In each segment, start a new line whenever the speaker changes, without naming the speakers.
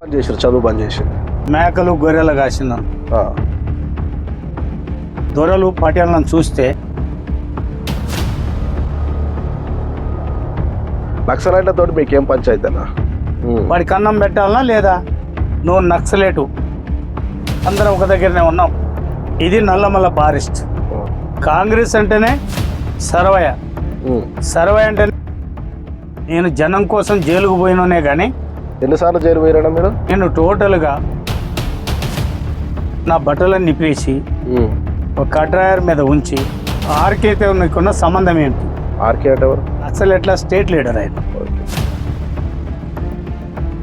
బంద్ చేసారు చదువు బంద్ చేసారు
మేకలు గొర్రెలు కాసిన దొరలు పటేళ్ళను చూస్తే
నక్సలైట్లతో మీకేం పంచాయతీ అన్న ఉమ్.
వాడికి అన్నం పెట్టాలనా లేదా? నువ్వు నక్సలేటు. అందరం ఒక దగ్గరనే ఉన్నాం. ఇది నల్లమల్ల ఫారెస్ట్. కాంగ్రెస్ అంటేనే సర్వయ. సర్వయ అంటే నేను జనం కోసం జైలుకు పోయిననే కానీ
ఎన్నిసార్లు జైలు పోయారన్నా మీరు?
నేను టోటల్గా నా బట్టలన్నీ నిప్పేసి. ఒక కట్రాయర్ మీద ఉంచి ఆర్కేతో నీకున్న సంబంధం ఏంటి?
ఆర్కే ఎవరు?
అసలు ఎట్లా స్టేట్ లీడర్ ఆయన?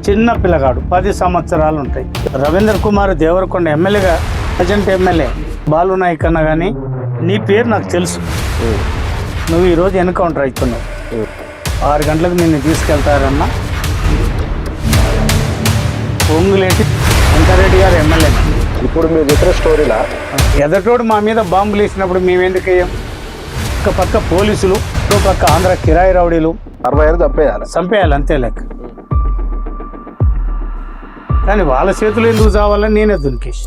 చిన్న పిల్లగాడు పది సంవత్సరాలు ఉంటాయి. రవీంద్ర కుమార్ దేవరకొండ ఎమ్మెల్యేగా ప్రజెంట్ ఎమ్మెల్యే బాలు నాయక్ అన్న కానీ నీ పేరు నాకు తెలుసు. నువ్వు ఈరోజు ఎన్కౌంటర్ అవుతున్నావు. ఆరు గంటలకు నిన్ను తీసుకెళ్తారన్నా. పొంగులేటి వెంకరెడ్డి గారు ఎమ్మెల్యే.
ఇప్పుడు మీరు చెప్పిన స్టోరీలా
ఎదటోడు మా మీద బాంబులు వేసినప్పుడు మేము ఎందుకు వేయం? ఒక పక్క పోలీసులు ఇంకో పక్క ఆంధ్ర కిరాయి రౌడీలు.
అరవై ఐదు చంపేయాలి.
చంపేయాలి అంతే లెక్క. కానీ వాళ్ళ చేతులు ఎందుకు చావాలని నేనే దునికేసి